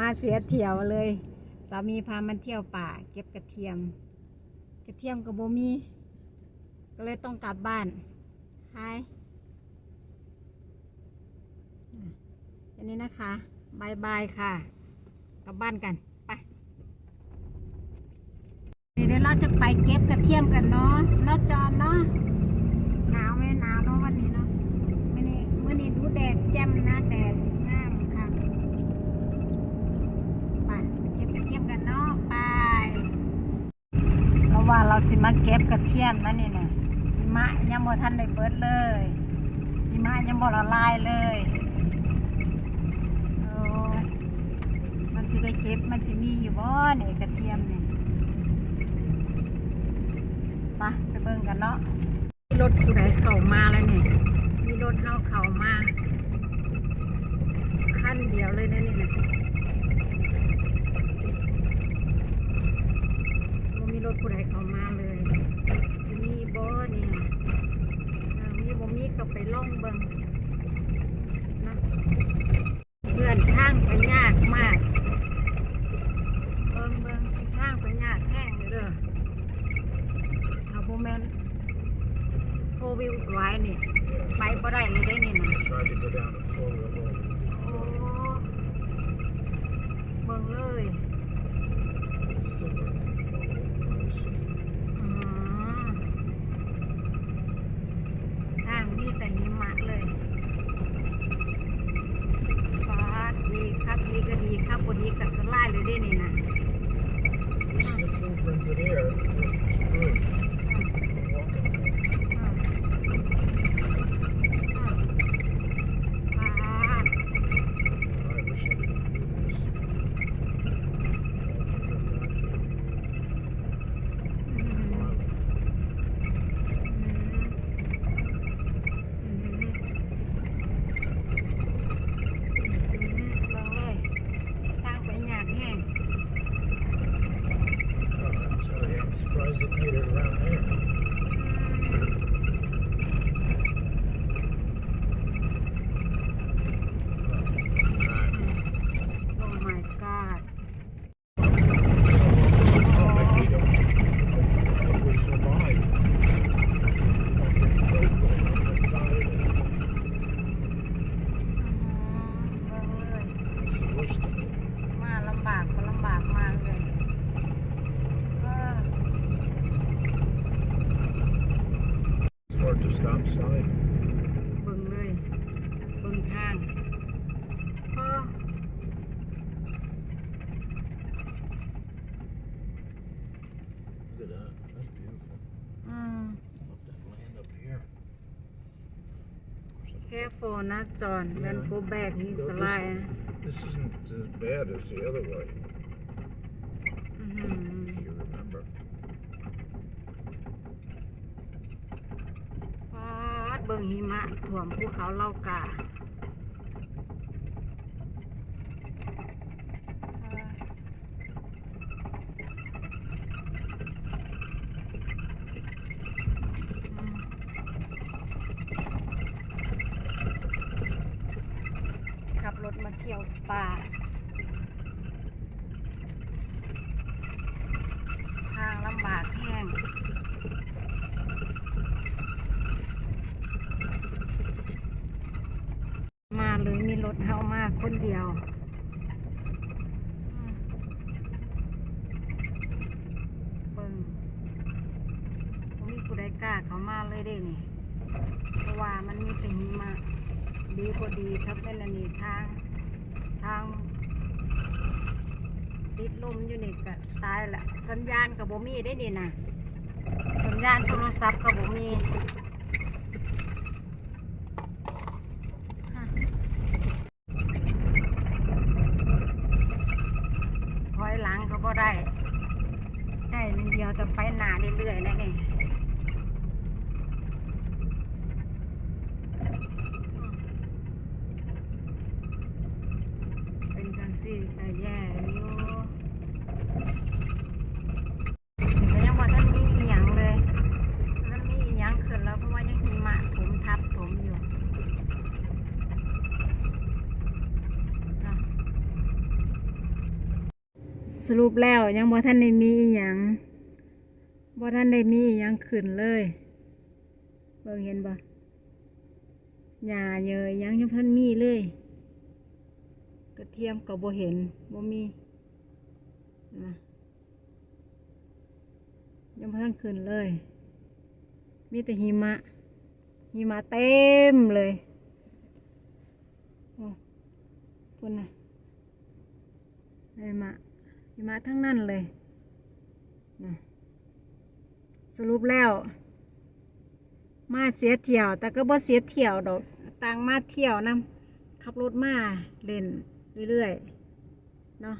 มาเสียเที่ยวเลยสามีพามันเที่ยวป่า เก็บกระเทียม กระเทียมกับโบมี ก็เลยต้องกลับบ้านฮายอันนี้นะคะบายบายค่ะ กลับบ้านกันไปเดี๋ยวเราจะไปเก็บกระเทียมกันเนาะเนาะจอนเนาะหนาวไหมหนาวเนาะวันนี้เนาะวันนี้วันนี้ดูแดดแจ่มนะแดดงามค่ะ ไปไปเก็บกระเทียมกันเนาะไปเรา ว่าเราสิมาเก็บกระเทียมนะนี่เนี่ยหิมะยังบ่ทันได้เบิดเลยหิมะยังบ่ละลายเลยโอ้มันสิได้เก็บมันสิมีอยู่บ่เนี่ยกระเทียมเนี่ยไปไปเบิ่งกันเนาะมีรถผู้ใดเข้ามาแล้วเนี่ยมีรถเฮาเข้ามาขั้นเดียวเลยนะนี่นะ ถผู้ใดเข้ามาเลยสิมีบ่เนี่ยเออมีบ่มีก็ไปล่องเบิ่งนะเพื่อนทางไปยากมาก เบิ่งเบิ่งทางไปยากแห้งเลยเด้อถ้าบ่แม่นโฟวิวไว้นี่ไปบ่ได้เลยได้นี่นะ Tried to go down a four wheel road. โอ้เบิ่งเลย ดีคดีก็ดีครับบดีก็สลายเลยได้นี่นะ If we slip over đường vào đấy It's hard to stop sign. เบิ่งเลยเบิ่งทางเออ Look at that. That's beautiful. อืม Love that land up here. แค่โฟนะจอนเดินกูแบกนี่สไลด์ This isn't as bad as the other way, บิ่งหิมะท่วมภูเขาเล่ากาขับรถมาเที่ยวป่า ทางลำบากแห้ง มาเลยมีร ถเฮามาคนเดียว เบิ่งมีผู้ใดกล้าเขามาเลยเด้นี่ เพราะว่ามันมีแต่หิมะดีกว่าดีถ้าเป็นอันนี้ทาง ทาง ติดลมอยู่นี่ก็ตายละ สัญญาณกับบ่มีได้นี่นะ สัญญาณโทรศัพท์กับบ่มีฮะถอยหลังก็บ่ได้ ได้นิดเดียวแต่ไปหนาเรื่อยๆนะนี่เป็นจังซี่ก็แย่อยู่แต่ยังว่าท่านมีอีหยังเลยท่านมีอีหยังขึ้นแล้วเพราะว่ายังหิมะถมทับถมอยู่สรุปแล้วยังบ่ท่านได้มีอหยัง บ่ท่านได้มียังขึ้นเลย เบิ่งเห็นบ่หญ้าเยยยังยังท่านมีเลย กระเทียมก็บ่เห็นบ่มีนะยังท่านขึ้นเลย มีแต่หิมะ หิมะเต็มเลยโอ้พุ่นนะหิมะหิมะทั้งนั้นเลยนะ รุปแล้ว มาเสียเที่ยว แต่ก็บ่เสียเที่ยวดอกต่างมาเที่ยวนํขับรถมาเล่นเรื่อยๆเนาะ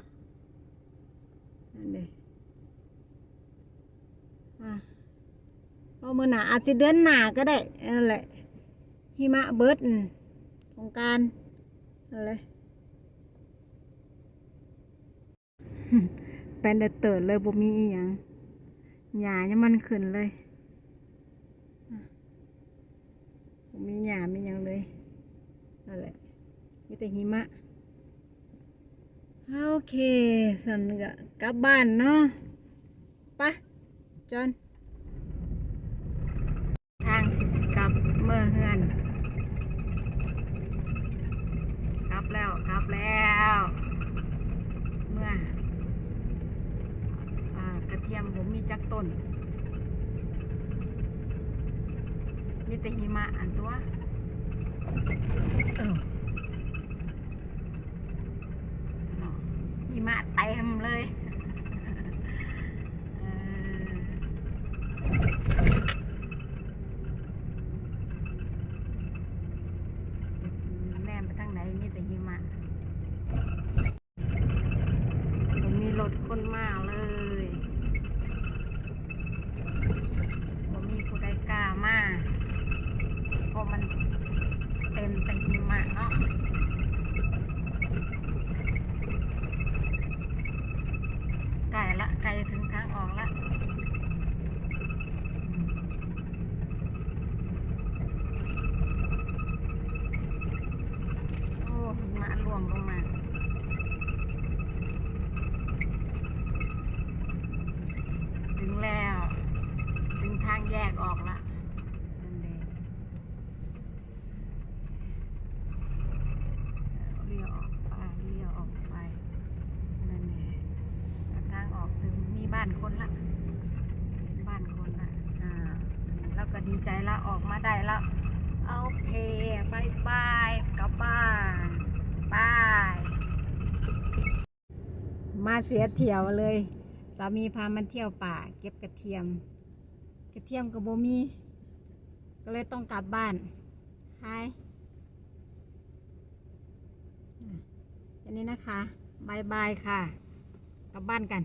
นั่นเด้อะเอามือหนาอาจจะเดือนหนาก็ได้นั่นแหละหิมะเบิดอืมสงการนั่นแหละเป็นเดอเติร์ดเลยบ่มีอีหยัง หญ้ายังมันขึ้นเลยมีหญ้ามียังเลยนั่นแหละมีแต่หิมะ โอเคสันก็กลับบ้านเนาะปะจอนทางสิสกับเมื่อเฮือนกลับแล้วกลับแล้ว เมื่อ เทียมผมมีจักต้น มีแต่หิมะอันตัวหิมะเต็มเลยแนมไปทางไหนมีแต่หิมะผมมีรถคนมากเลยผมมีผู้ใดกล้ามาเพราะมันเต็มแต่หิมะเนาะใกล้ละใกล้จะ ถึงทางออกละโอ้หิมะรวมลงมาถึงแล้ว ถึงทางแยกออกละนั่นเองเลี้ยวออกไปเลี้ยวออกไปนั่นเองทางออกถึงมีบ้านคนละ บ้านคนละอ่าแล้วก็ ดีใจละออกมาได้แล้วโอเคบายบายกลับบ้านบายมาเสียเที่ยวเลยสามีพามันเที่ยวป่า เก็บกระเทียม กระเทียมกับโบมี ก็เลยต้องกลับบ้านฮายอันนี้นะคะบายบายค่ะ กลับบ้านกัน